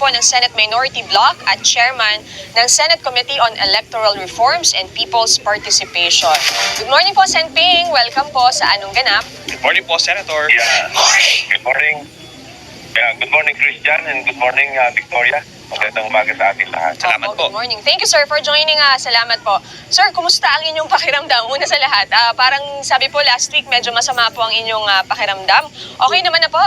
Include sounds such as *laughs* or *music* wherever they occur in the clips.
po ng Senate Minority Bloc at Chairman ng Senate Committee on Electoral Reforms and People's Participation. Good morning po, Sen Ping. Welcome po sa Anong Ganap. Good morning po, Senator. Yeah. Good morning. Yeah, good morning, Christian, and good morning, uh, Victoria. Magandang umaga sa ating lahat. Salamat Opo, po. Good morning. Thank you, sir, for joining. ah. salamat po. Sir, kumusta ang inyong pakiramdam? Una sa lahat, ah, parang sabi po last week, medyo masama po ang inyong ah, pakiramdam. Okay naman na po?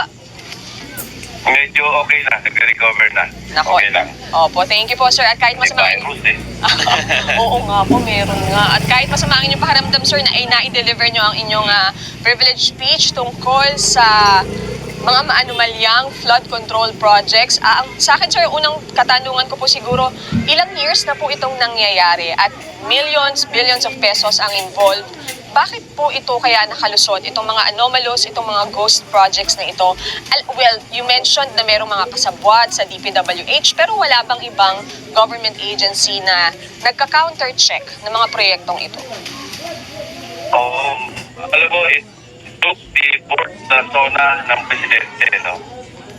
Medyo okay na, nagre-recover na. Nako. Okay lang. Opo, thank you po, sir. At kahit masama ang virus eh. *laughs* Oo nga po, meron nga. At kahit masama ang inyong pakiramdam, sir, na ay na-deliver nyo ang inyong ah, privilege speech tungkol sa mga maanumalyang flood control projects. Ah, ang, sa akin, sir, unang katanungan ko po siguro, ilang years na po itong nangyayari at millions, billions of pesos ang involved. Bakit po ito kaya nakalusot, itong mga anomalous, itong mga ghost projects na ito? Well, you mentioned na merong mga kasabwat sa DPWH, pero wala bang ibang government agency na nagka-counter-check ng mga proyektong ito? Um, alam mo, it took the fourth na zona ng presidente, no?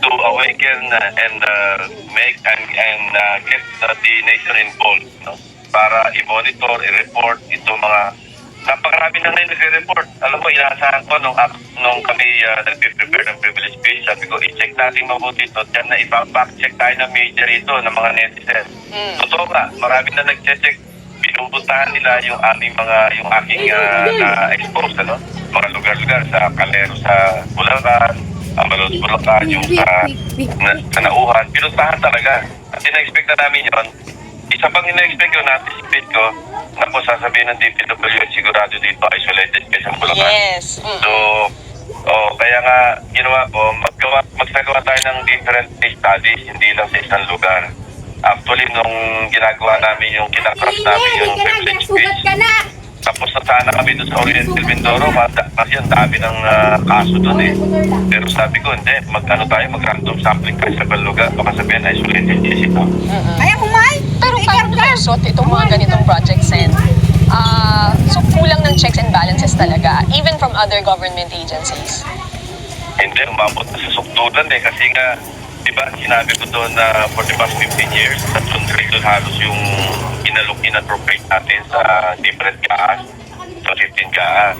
To awaken uh, and uh, make and, and uh, get uh, the nation involved, no? Para i-monitor, i-report itong mga napakarami na ngayon nagre-report. Alam mo, inaasahan ko nung, nung kami uh, nag-prepare ng privilege page, sabi ko, i-check natin mabuti ito. Diyan na ipa-back check tayo ng major ito ng mga netizen. Mm. Totoo nga, marami na nag-check. Pinupuntahan nila yung aming mga, yung aking uh, na-expose, ano? Mga lugar-lugar sa Calero, sa Bulacan, Amalos, Bulacan, yung sa, na, sa Nauhan. Talaga. At ina-expect na namin yun. Isa pang ina-expect ko, na-anticipate ko, na po sasabihin ng DPWH sigurado dito isolated kayo sa Bulacan. Yes. Mm. So, oh, kaya nga ginawa ko, maggawa, magsagawa tayo ng different case studies, hindi lang sa isang lugar. Actually, nung ginagawa namin yung kinakras namin yung privilege speech, ka tapos na sana kami doon sa Oriental Mindoro kasi ang dami ng ah, kaso doon eh. Pero sabi ko, hindi, mag-ano tayo, mag-random sampling tayo sa lugar, baka sabihin isolated case ito. Ayaw mo, Nakalusot itong mga ganitong projects, Sen? Ah, so kulang ng checks and balances talaga, even from other government agencies. Hindi, umabot na sa sukdulan eh. Kasi nga, di ba, sinabi ko doon na for the past 15 years, tatlong trillion halos yung inalok inappropriate natin sa different gas, sa 15 gas.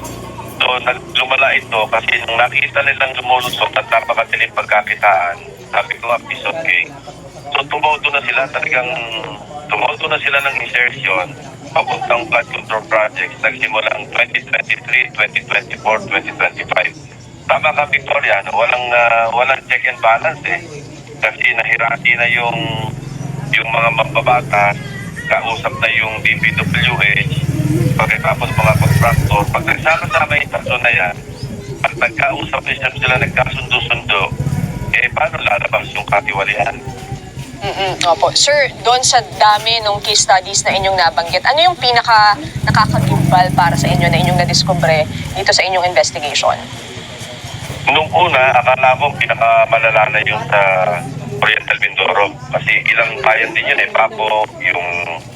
So, lumala ito kasi nung nakita nilang lumulusot at napakatiling pagkakitaan, sabi ko, a piece So, tumodo na sila talagang, tumodo na sila ng insertion papuntang flood control projects nagsimulang 2023, 2024, 2025. Tama ka, Victoria, no? walang, ah, walang check and balance eh. Kasi nahirati na yung, yung mga mambabatas, kausap na yung DPWH, pagkatapos mga contractor, pag nagsama-sama yung tatlo na yan, pag nagkausap na sila nagkasundo-sundo, eh paano lalabas yung katiwalian? Mm-mm. Opo. Sir, doon sa dami ng case studies na inyong nabanggit, ano yung pinaka nakakagimbal para sa inyo na inyong nadiskubre dito sa inyong investigation? Nung una, akala ko pinakamalala na yung sa Oriental Mindoro. Kasi ilang bayan din yun eh. Papo, yung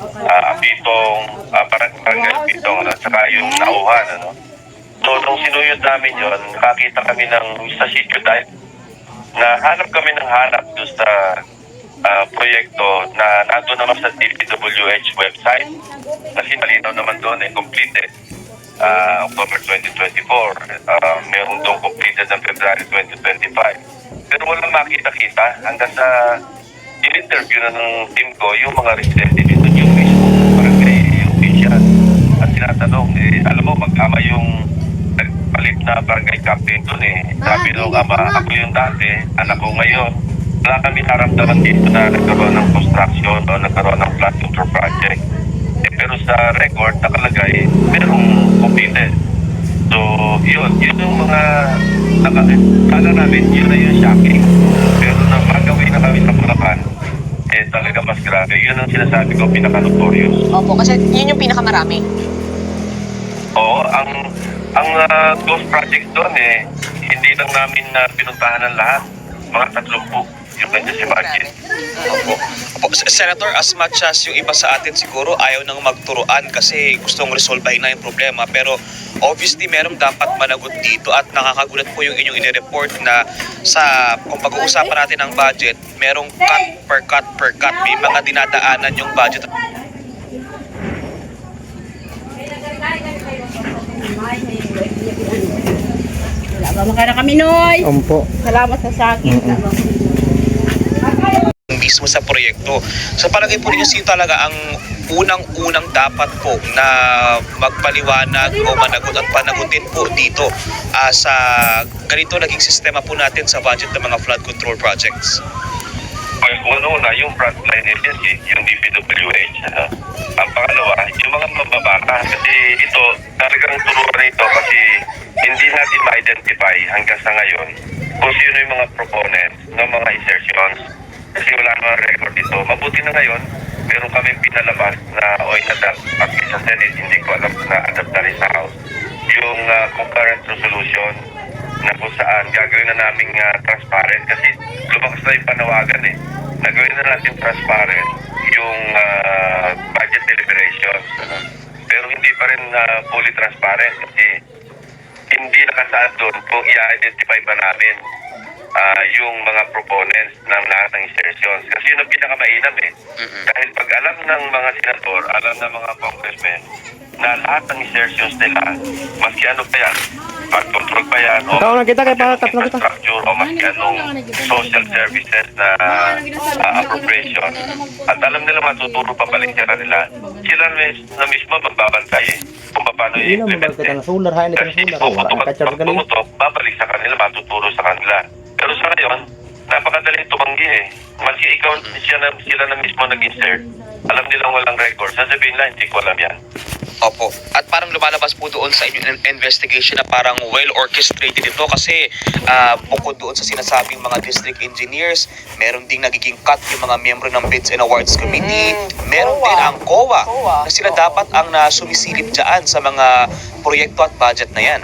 uh, Apitong, uh, parang barangay Apitong, at saka yung Nauhan. Ano? So, nung sinuyod namin yun, nakakita kami ng sa sitio dahil na hanap kami ng hanap doon sa ah, proyekto na nandun naman sa DPWH website. Kasi malinaw naman doon eh, completed uh, October 2024. Uh, meron doon completed ng February 2025. Pero walang makita-kita hanggang sa in-interview na ng team ko yung mga residente dito yung mismo barangay official. At tinatanong, eh, alam mo, mag-ama yung nagpalit na barangay captain doon eh. Sabi nung ama, ako yung dati, anak ko ngayon. Wala kami naramdaman dito na nagkaroon ng construction o nagkaroon ng flood control project. Eh, pero sa record nakalagay, merong completed. So, yun, yun yung mga naka, kala namin, yun na yung shocking. Pero nang magawin na kami sa Bulacan, eh talaga mas grabe. Yun ang sinasabi ko, pinaka-notorious. Opo, kasi yun yung pinakamarami. Oo, ang ang ah, ghost project doon eh, hindi lang namin na pinuntahan ng lahat. Mga tatlong po. Yung kanya si Margin. Opo. Senator, as much as yung iba sa atin siguro ayaw nang magturuan kasi gustong resolve na yung problema. Pero obviously merong dapat managot dito at nakakagulat po yung inyong inireport na sa kung pag-uusapan natin ng budget, merong cut per cut per cut. May mga dinadaanan yung budget Salamat ka na kami, Noy. Opo. Salamat sa sakin. Mismo sa proyekto. Sa palagay po ninyo, sino talaga ang unang-unang dapat po na magpaliwanag o managot at panagutin po dito ah, sa ganito naging sistema po natin sa budget ng mga flood control projects? Una-una, yung frontline agency, yung DPWH. Ano? Ang pangalawa, yung mga mababata. Kasi ito, talagang turuan ito kasi hindi natin ma-identify hanggang sa ngayon kung sino yung mga proponents ng mga insertions. Kasi wala namang record ito. Mabuti na ngayon, meron kami pinalabas na o inadapt at sa Senate, hindi ko alam na adapt na rin sa House. Yung uh, concurrent resolution na kung saan gagawin na namin transparent kasi lumakas na yung panawagan eh. Nagawin na natin transparent yung ah, budget deliberations. Pero hindi pa rin ah, fully transparent kasi hindi nakasaad doon kung i-identify ba namin ah, yung mga proponents ng lahat ng insertions. Kasi yun ang pinakamainam eh. Dahil pag alam ng mga senador, alam ng mga congressmen, na lahat ng insertions nila, maski ano pa yan, control pa yan, o na kita, kaya pa- maski tatlo kita. infrastructure, o maski anong social services na ah, appropriation. At alam nila matuturo pa balik sa kanila. Sila na mismo magbabantay eh, kung paano i-implement ba kita eh. na solar, hayan ito na Kasi solar. Galing. pumutok, babalik sa kanila, matuturo sa kanila. Pero sa ngayon, napakadaling tumanggi eh. Maski ikaw, siya na, sila na mismo nag-insert, alam nilang walang record. Sasabihin lang, hindi ko alam yan. Opo. At parang lumalabas po doon sa inyong in- investigation na parang well orchestrated ito kasi ah, bukod doon sa sinasabing mga district engineers, meron ding nagiging cut yung mga miyembro ng Bids and Awards Committee. Meron COA. din ang COA, COA. na sila dapat ang na sumisilip dyan sa mga proyekto at budget na yan.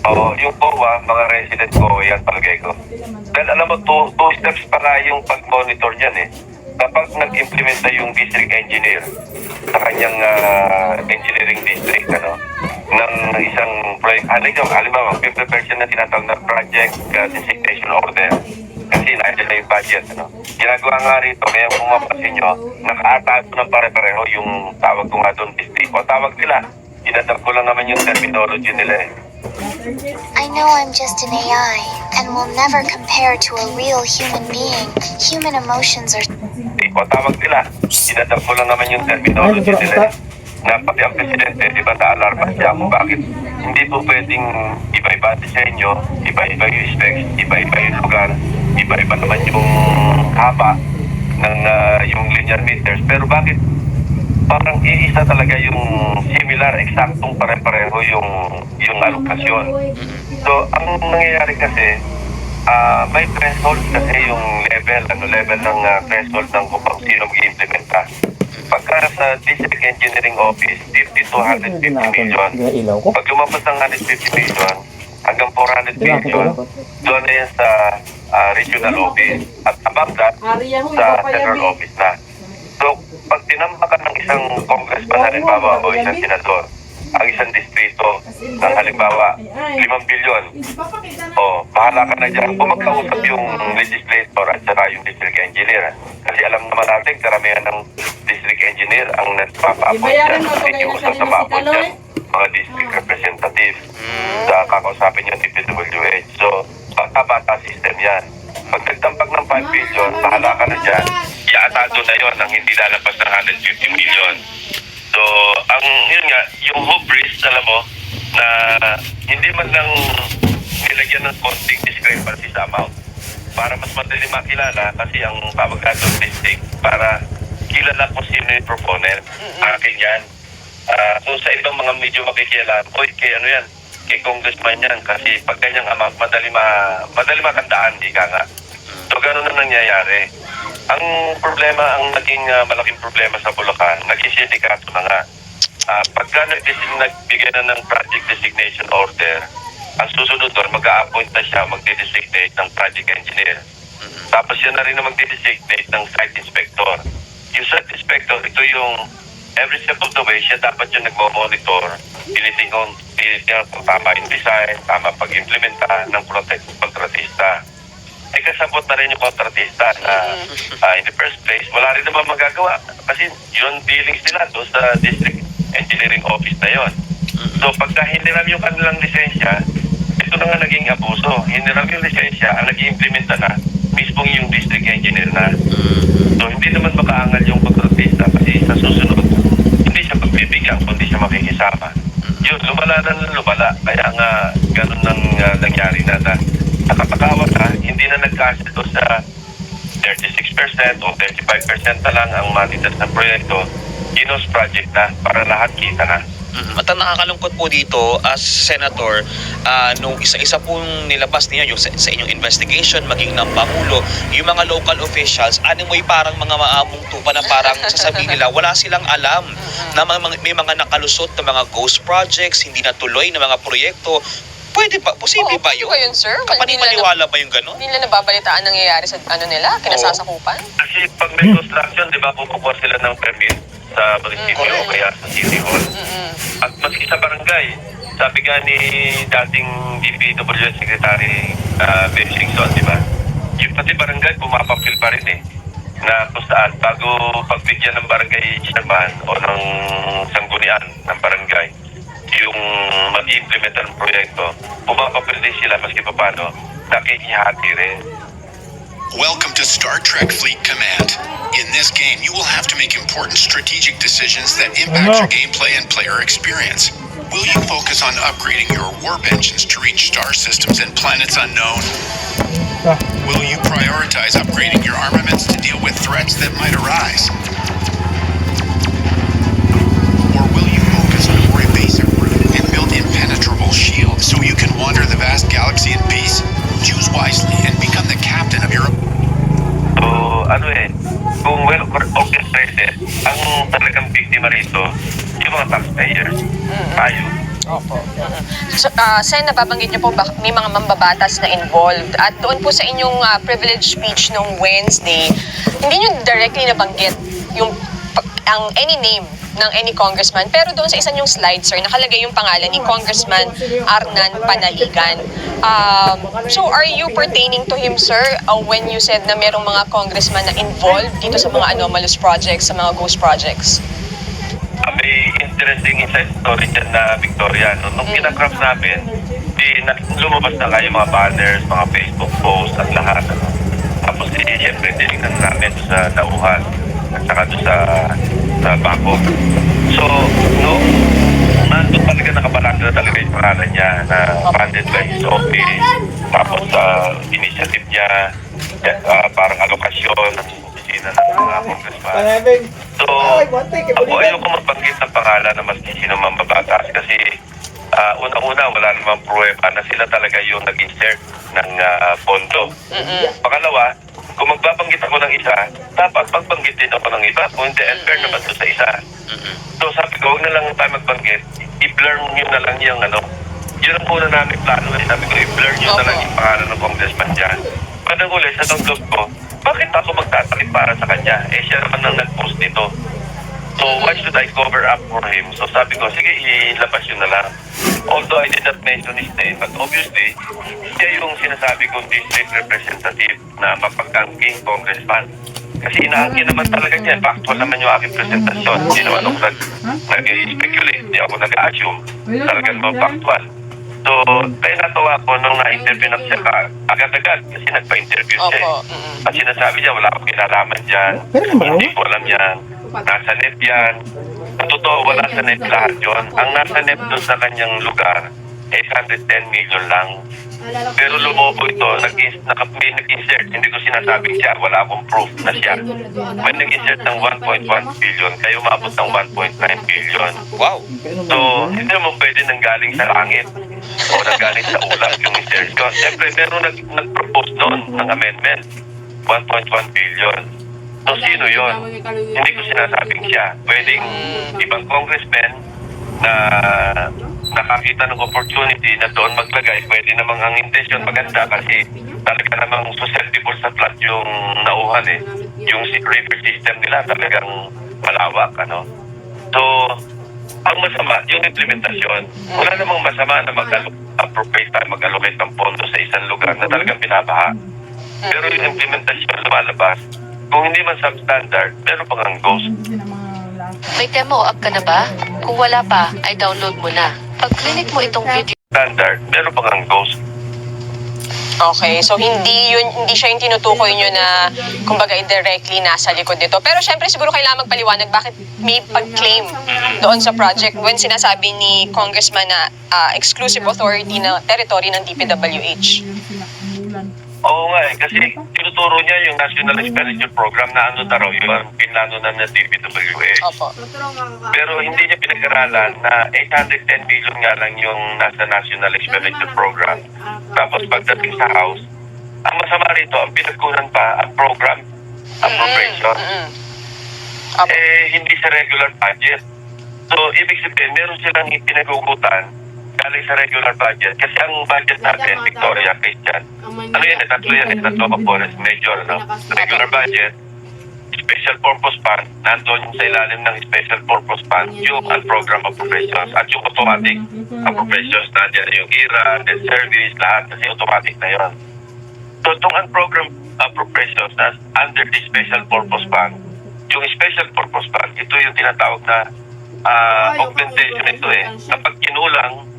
Oo, yung COA, mga resident COA yan, palagay ko. Dahil alam mo, two, two steps pa nga yung pag-monitor niyan eh. Kapag nag-implement na yung district engineer sa kanyang ah, engineering district, ano, ng isang project, halimbawa, halimbawa, prepare siya na tinatawag na project uh, designation order. Kasi nandiyan na yung budget, ano. Ginagawa nga rito, kaya kung mapasin nyo, nakaatato ng pare-pareho yung tawag ko nga doon, district. O tawag nila, inadap ko lang naman yung terminology nila eh. I know I'm just an AI and will never compare to a real human being. Human emotions are O tawag nila, inadap ko lang naman yung terminology nila. eh. Na pati ang presidente, di ba, na-alarma siya kung bakit hindi po pwedeng iba-iba ang disenyo, iba-iba yung specs, iba-iba yung lugar, iba-iba naman yung haba ng ah, yung linear meters. Pero bakit parang iisa talaga yung similar, eksaktong pare-pareho yung yung alokasyon. So, ang nangyayari kasi, ah may threshold kasi yung level, ano level ng ah, threshold ng kung paano sino mag-implementa. Pagka sa District Engineering Office, 50 to 150 Hindi na ako, million. Pag lumabas ng 150 million hanggang 400 Hindi na ako million, doon na yan sa ah, regional office. At above that, sa federal office na. So, pag tinambakan ng isang congressman halimbawa o isang senador, ang isang distrito ng halimbawa 5 bilyon, o bahala ka na dyan. Kung magkausap yung legislator at saka yung district engineer. Kasi alam naman natin, karamihan ng district engineer ang nagpapa-appoint dyan. Nakikiusap sa pa-appoint dyan mga district representative sa kakausapin yung DPWH. So, bata-bata system yan. Pag nagtampak ng 5 billion, bahala ka na dyan. Iaatado na yon ang hindi lalabas ng 150 million. So, ang yun nga, yung hubris, alam mo, na hindi man lang nilagyan ng konting discrepancy sa amount para mas madali makilala kasi ang tawag natin district para kilala kung sino yung proponent. Akin yan. Ah, kung sa ibang mga medyo makikialam, oy, kay ano yan, kay congressman yan kasi pag ganyang amount, madali, ma, madali makandaan, ika nga. So, ganun na nangyayari. Ang problema, ang naging ah, malaking problema sa Bulacan, naging sindikato na nga. Ah, pagka nagbigay na ng project designation order, ang susunod doon, mag-a-appoint na siya, magde-designate ng project engineer. Tapos yan na rin na magde-designate ng site inspector. Yung site inspector, ito yung every step of the way, siya dapat yung nagmo-monitor, tinitingnan, tinitingnan kung tama yung design, tama pag-implementa ng protect kontratista. Eh kasabot na rin yung kontratista na ah, in the first place, wala rin naman magagawa kasi yun dealings nila doon sa district engineering office na yon. So pagka hiniram yung kanilang lisensya, ito na nga naging abuso. Hiniram yung lisensya, ang nag-implementa na, mismo yung district engineer na. So hindi naman makaangal yung kontratista kasi sa susunod, hindi siya pagbibigyan kundi siya makikisama. Yun, lumala na lumala. Kaya nga, ganun nang ah, nangyari na na nakapakawa na, hindi na nagkasya to sa 36% o 35% na lang ang manitas ng proyekto. Ginos project na para lahat kita na. Mhm. At ang nakakalungkot po dito as senator, ah, nung isa-isa pong nilabas ninyo yung sa, sa inyong investigation, maging ng Pangulo, yung mga local officials, ano mo'y parang mga maamong tupa na parang *laughs* sasabihin nila, wala silang alam na mga, mga- may mga nakalusot na mga ghost projects, hindi natuloy na mga proyekto. Pwede ba? Posible Oo, ba pwede yun? ba yun, sir? Hindi nila, Kapanipaniwala ba yung gano'n? hindi nila nababalitaan nangyayari sa ano nila, kinasasakupan? Kasi pag may construction, di ba, pupukuha sila ng permit sa munisipyo o kaya sa city hall. Mm-mm. At maski sa barangay, sabi nga ni dating DPWH Secretary uh, Ben Singson, di ba? Yung pati barangay, pumapapil pa rin eh. Na kung saan, bago pagbigyan ng barangay chairman o ng sanggunian ng barangay, yung mag-implement ng proyekto, pumapapil din sila maski pa paano, nakikihati rin. Welcome to Star Trek Fleet Command. In this game, you will have to make important strategic decisions that impact your gameplay and player experience. Will you focus on upgrading your warp engines to reach star systems and planets unknown? Will you prioritize upgrading your armaments to deal with threats that might arise? Impenetrable shields so you can wander the vast galaxy in peace? Choose wisely and become the captain of your So, ano eh, kung well orchestrated, ang talagang biktima rito, yung mga taxpayers, tayo. Opo. So, Sen, nababanggit niyo po ba may mga mambabatas na involved at doon po sa inyong ah, privilege speech nung Wednesday, hindi niyo directly nabanggit yung ang any name ng any congressman pero doon sa isa niyong slide sir nakalagay yung pangalan ni Congressman Arnan Panaligan. Um, so are you pertaining to him sir uh, when you said na merong mga congressman na involved dito sa mga anomalous projects, sa mga ghost projects? Ah, may interesting inside story dyan na Victoria. No? Nung kinakrap namin, di, na, lumabas na kayo mga banners, mga Facebook posts at lahat. Ano? Tapos di, siyempre, tinignan namin sa Nauhan at saka sa, sa Bako. So, no, nandun talaga nakabalak na talaga yung pangalan niya na funded by his office. Tapos sa initiative niya, ah, parang alokasyon ng opisina ng mga congressman. So, ako ayoko magbanggit ng pangalan na maski sino man babatas kasi ah, una-una wala namang pruweba na sila talaga yung nag-insert ng ah, pondo. Pangalawa, kung magbabanggit ako ng isa, dapat magbanggit din ako ng iba. Kung hindi, unfair naman doon sa isa. So sabi ko, huwag na lang tayo magbanggit. I-blur nyo na lang yung ano. Yun ang una namin plano. Eh. Sabi ko, i-blur nyo na lang yung pangalan ng congressman dyan. Kadang uli, sa tanggap ko, bakit ako magtatakip para sa kanya? Eh, siya naman ang nag-post nito. So, why should I cover up for him? So, sabi ko, sige, ilabas yun na lang. Although I did not mention his name, but obviously, siya yung sinasabi kong district representative na mapagkangking congressman. Kasi inaangkin naman talaga niya. Factual naman yung aking presentasyon. Hindi naman ako nag, nag-speculate. Hindi ako nag-assume. Talagang naman factual. So, kaya natawa ko nung na-interview na siya ka, agad-agad kasi nagpa-interview siya. eh. At sinasabi niya, wala akong kinalaman dyan. Hindi ko alam yan. Nasa net yan. Sa totoo, wala sa net lahat yun. Ang nasa net doon sa kanyang lugar, 810 million lang. Pero lumobo ito, may nag-insert. Hindi ko sinasabing siya, wala akong proof na siya. May nag-insert ng 1.1 billion, kayo maabot ng 1.9 billion. Wow. So, hindi naman pwede nang galing sa langit o nanggaling sa ulap yung insertion. Siyempre, meron nag, nag-propose noon ng amendment, 1.1 billion. So, sino yon? Hindi ko sinasabing siya. Pwedeng ibang congressman na nakakita ng opportunity na doon maglagay, pwede namang ang intention maganda kasi talaga namang susceptible sa flood yung nauhan eh. Yung river system nila talagang malawak, ano. So, Ang masama, yung implementasyon. Wala namang masama na mag-appropriate tayo, mag-allocate ng pondo sa isang lugar na talagang binabaha. Pero yung implementasyon lumalabas, kung hindi man substandard, meron pang ang ghost. May demo app ka na ba? Kung wala pa, ay download mo na. Pag clinic mo itong video, Standard, meron pang ang ghost. Okay, so hindi yun hindi siya yung tinutukoy nyo na kumbaga indirectly nasa likod nito. Pero syempre siguro kailangan magpaliwanag bakit may pag-claim doon sa project when sinasabi ni Congressman na ah, exclusive authority na territory ng DPWH. Oo nga eh, kasi tinuturo niya yung National Expenditure Program na ano na raw, pinlano na ng DPWH. Opo. Pero hindi niya pinag-aralan na 810 million nga lang yung nasa National Expenditure Program. Tapos pagdating sa House, ang masama rito, ang pinagkunan pa, ang program appropriation. Opo. Eh, hindi sa regular budget. So, ibig sabihin, meron silang pinagugutan galing sa regular budget. Kasi ang budget natin, Victoria, Christian, ano yan, tatlo yan, tatlo components, major, no? Regular budget, special purpose fund, nandun yung sa ilalim ng special purpose fund, yung program appropriations, at yung automatic. Appropriations, nandiyan yung IRA, debt service, lahat, kasi automatic na yon. So, itong unprogram appropriations na under the special purpose fund, yung special purpose fund, ito yung tinatawag na ah, augmentation ito eh. Kapag kinulang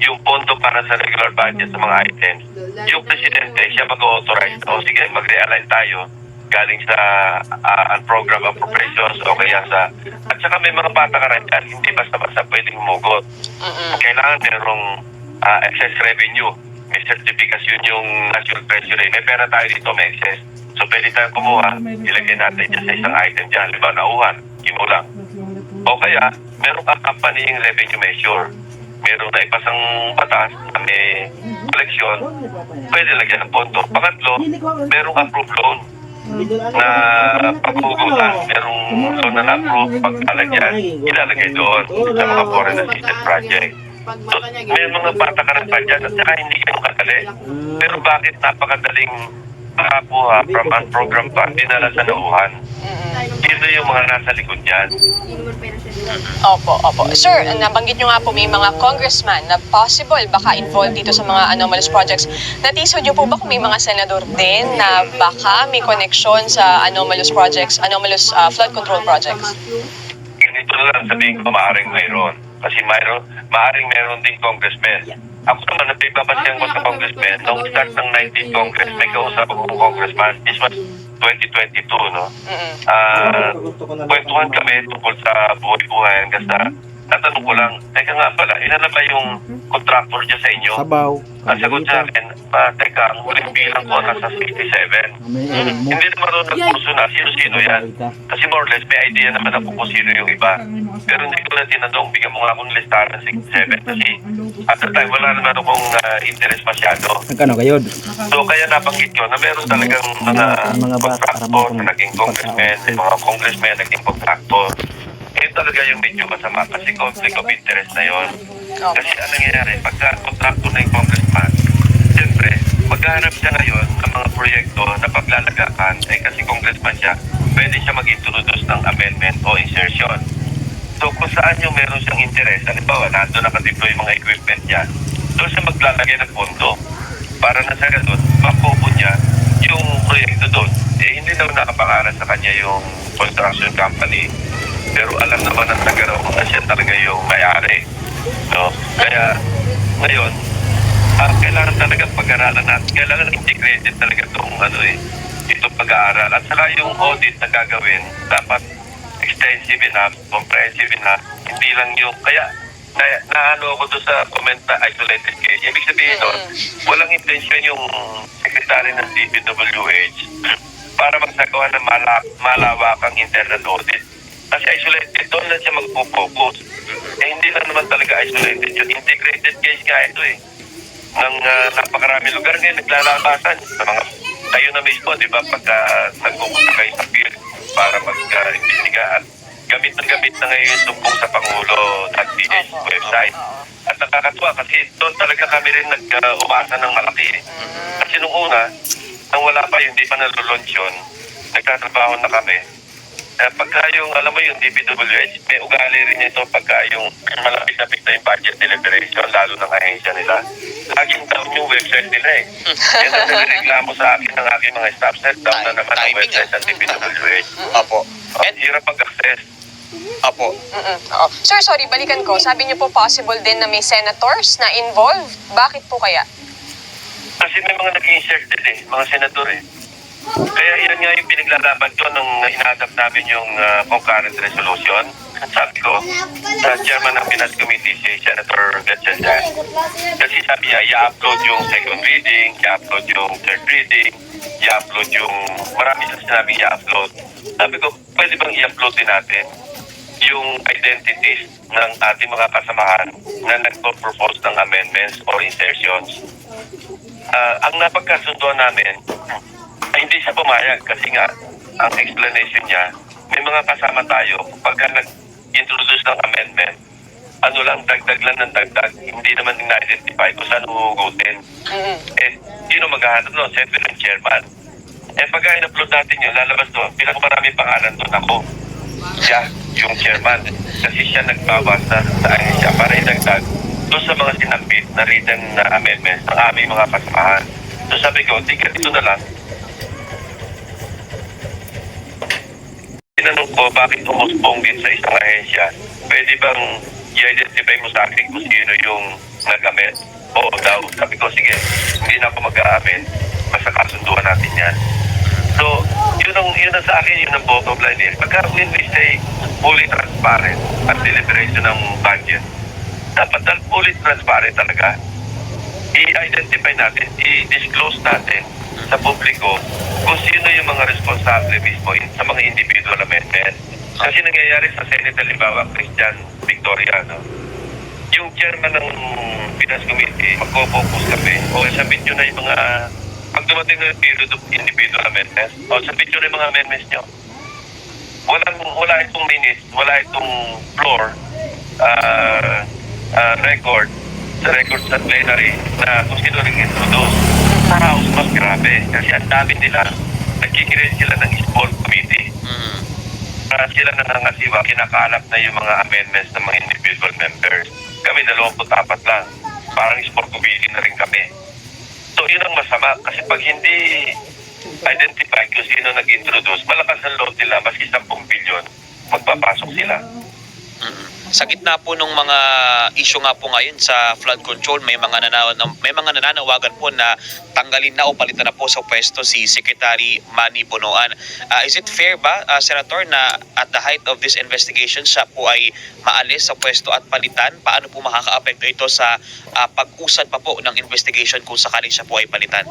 yung pondo para sa regular budget sa mga items, yung presidente siya mag-authorize o sige, mag-realign tayo galing sa uh, unprogram appropriations o kaya sa at saka may mga patakaran dyan, hindi basta-basta pwedeng humugot. Kailangan merong ah, excess revenue. May certification yung National Treasury. May pera tayo dito, may excess. So pwede tayong kumuha, ilagay natin dyan sa isang item dyan. Halimbawa, nauhan, kinulang. O kaya, meron kang accompanying revenue measure. Meron na ipasang batas may collection, pwede lagyan ng pondo. Pangatlo, merong approved loan na paghugutan, merong loan na na-approve, pagkalagyan, ilalagay doon sa mga foreign assisted project. So, may mga patakaran pa dyan at saka hindi ganun kadali. Pero bakit napakadaling makakuha from unprogram fund dinala sa nauhan? Sino yung mga nasa likod niyan? Opo, opo. Sir, nabanggit nyo nga po may mga congressman na possible baka involved dito sa mga anomalous projects. Natisod nyo po ba kung may mga senador din na baka may connection sa anomalous projects, anomalous uh, flood control projects? Ganito na lang sabihin ko maaaring mayroon. Kasi mayroon, maaaring mayroon din congressman. Ako naman, napipapansin ko sa congressman, nung start ng 19th Congress, may kausap akong congressman. This was 2022, no? Mm-mm. Ah, kwentuhan kami tungkol sa buhay-buhay hanggang sa tatanong ko lang, teka nga pala, ilan na ba yung contractor dyan sa inyo? Sabaw. Ang sagot sa akin, ah, teka, ang huling bilang ko nasa 67. Hindi naman rin nagkurso na sino-sino yan. Kasi more or less, may idea naman ako kung sino yung iba. Pero hindi ko na tinanong, bigyan mo nga akong listahan ng 67 kasi at the time, wala naman akong ah, interest masyado. Nagkano kayo? So kaya nabanggit ko na meron talagang mga, Mga contractor para na naging congressman, may mga congressman na naging contractor. Yun talaga yung medyo masama kasi conflict of interest na yun. Kasi anong nangyayari, pagka contractor na yung congressman, siyempre, maghahanap siya ngayon ng mga proyekto na paglalagaan, eh kasi congressman siya, pwede siya mag-introduce ng amendment o insertion. So kung saan yung meron siyang interest, halimbawa, nandun nakadeploy mga equipment niya, doon siya maglalagay ng pondo para na sa ganun, mapopo niya yung proyekto doon. Eh, hindi naman nakapangalan sa kanya yung construction company. Pero alam naman ng taga na siya talaga yung may-ari. No? Kaya, ngayon, ah, kailangan talaga pag-aralan natin. Kailangan integrated talaga itong ano eh, itong pag-aaral. At saka yung audit na gagawin, dapat extensive enough, comprehensive enough. Hindi lang yung, kaya na, naano ako doon sa comment na isolated case. Ibig sabihin doon, walang intention yung secretary ng DPWH para magsagawa ng mala, malawakang internal audit. Kasi isolated, doon lang siya magpo-focus. Eh, hindi lang naman talaga isolated yun. Integrated case nga ito eh. Ng uh, napakarami lugar ngayon naglalabasan sa mga tayo na mismo, di ba, pagka nagpupunta kayo sa field para mag-imbestiga at gamit na gamit na ngayon yung sumbong sa Pangulo.ph website. At nakakatuwa kasi doon talaga kami rin nag-umasa ng malaki eh. Kasi nung una, nang wala pa yun, hindi pa nalulunch yun, nagtatrabaho na kami. Eh, pagka yung, alam mo yung DPWH, may ugali rin ito pagka yung malapit-lapit na yung budget deliberation, lalo ng ahensya nila. Laging down yung website nila eh. *laughs* Yan ang narireklamo sa akin ng aking mga staff set, down na naman ang website ah. ng DPWH. Opo. Ang hirap mag-access. Opo. Mm-mm. Oo. Sir, sorry, balikan ko. Sabi niyo po possible din na may senators na involved. Bakit po kaya? Kasi may mga nag-insert din eh, mga senador eh. Kaya yan nga yung pinaglalaban ko nung inadap namin yung uh, concurrent resolution. Sabi ko, sa chairman ng Finance Committee, si Senator Gatchalian, kasi sabi niya, i-upload yung second reading, i-upload yung third reading, i-upload yung, marami sa sinabi i-upload. Sabi ko, pwede bang i-upload din natin yung identities ng ating mga kasamahan na nagpo-propose ng amendments or insertions Ah, ang napagkasunduan namin, ay hindi siya pumayag kasi nga, ang explanation niya, may mga kasama tayo, pagka nag-introduce ng amendment, ano lang, dagdag lang ng dagdag, hindi naman na-identify kung saan huhugutin. Mm-mm. Eh, sino maghahanap doon? Siyempre ng chairman. Eh, pagka in-upload natin yun, lalabas doon, pinakamaraming pangalan doon ako. Siya, yung chairman. Kasi siya nagbabasa sa ahensya para idagdag doon sa mga sinabit na written na amendments ng aming mga kasamahan. So sabi ko, di ka dito na lang. Tinanong ko, bakit umuspong din sa isang ahensya? Pwede bang i-identify mo sa akin kung sino yung nag-amend? Oo daw. Sabi ko, sige, hindi na ako mag-a-amend. Basta kasunduan natin yan. So, yun ang, yun ang sa akin, yun ang bottom line eh. Pagka when we say fully transparent at deliberation ng budget, dapat fully transparent talaga. I-identify natin, i-disclose natin sa publiko kung sino yung mga responsable mismo sa mga individual amendment. Kasi nangyayari sa Senate, halimbawa, Christian Victoria, no? yung chairman ng Finance Committee, magpo-focus kami, o sabihin nyo na yung mga, pag dumating na yung period of individual amendments, o sabihin nyo na yung mga amendments nyo. Walang, wala itong minutes, wala itong floor, uh, uh, record, sa record sa plenary na kung sino rin introduce. Sa House, mas grabe. Kasi ang dami nila, nagkikirate sila ng sport committee. Mm. Para sila nangangasiwa, kinakalap na yung mga amendments ng mga individual members. Kami dalawamput apat lang. Parang sport committee na rin kami. So yun ang masama kasi pag hindi identify kung sino nag-introduce, malakas ang loob nila, maski 10 bilyon, magpapasok sila. Sa gitna po ng mga issue nga po ngayon sa flood control, may mga nanaw, may mga nananawagan po na tanggalin na o palitan na po sa pwesto si Secretary Manny Bonoan. Ah, is it fair ba, ah, Senator, na at the height of this investigation siya po ay maalis sa pwesto at palitan? Paano po makakaapekto ito sa ah, pag-usad pa po ng investigation kung sakaling siya po ay palitan?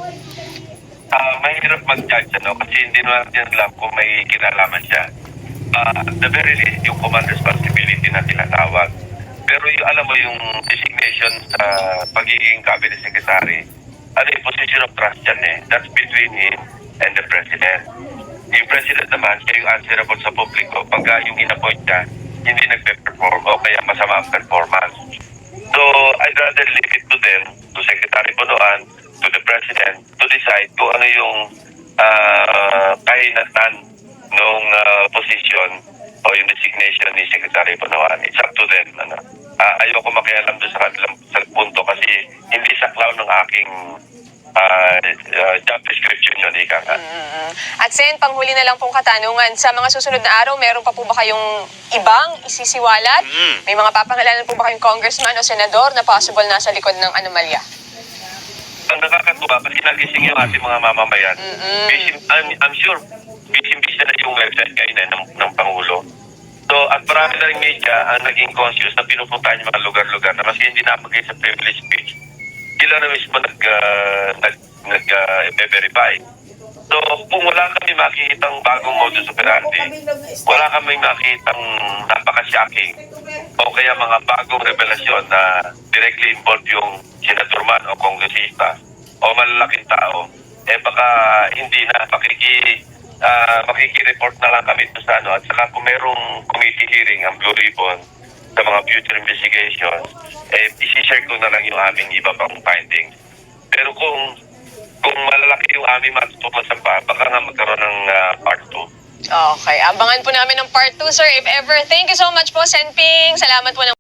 Ah, mahirap mag-judge ano, kasi hindi natin alam kung may kinalaman siya. Ah, at the very least, yung command responsibility na tinatawag. Pero yung, alam mo yung designation sa pagiging cabinet secretary, ano yung position of trust yan eh. That's between him and the president. Yung president naman, siya yung answerable sa publiko pagka yung inappoint niya, hindi nagpe-perform o kaya masama ang performance. So, I'd rather leave it to them, to Secretary Bonoan, to the President, to decide kung ano yung uh, kahinatan ng position o yung designation ni Secretary Bonoan. It's up to them. Ano. Ah, ayoko makialam doon sa kanilang sa punto kasi hindi sa cloud ng aking ah, ah, job description yun, ika nga. Mm. At Sen, panghuli na lang pong katanungan. Sa mga susunod na araw, meron pa po ba kayong ibang isisiwalat? Mm. May mga papangalanan po ba kayong congressman o senador na possible nasa likod ng anomalya? Ang nakakatuwa kasi nagising yung ating mga mamamayan. Busy, I'm, I'm sure busy-busy na yung website ngayon eh, ng, ng Pangulo. So, at marami na rin media ang naging conscious na pinupuntahan yung mga lugar-lugar na maski hindi napagay sa privilege speech, sila na mismo nag, uh, nag, nag uh, verify So, kung wala kami makikitang bagong modus operandi, wala kami makitang napaka-shocking o kaya mga bagong revelasyon na directly involved yung senator man o kongresista o malalaking tao, eh baka hindi na makiki ah, makiki-report na lang kami sa ano at saka kung merong committee hearing ang Blue Ribbon sa mga future investigations, eh isi-share ko na lang yung aming iba pang findings. Pero kung kung malalaki yung aming matutuklasan pa, baka nga magkaroon ng ah, part 2 Okay, abangan po namin ng part 2, sir. If ever, thank you so much po, Senping. Salamat po ng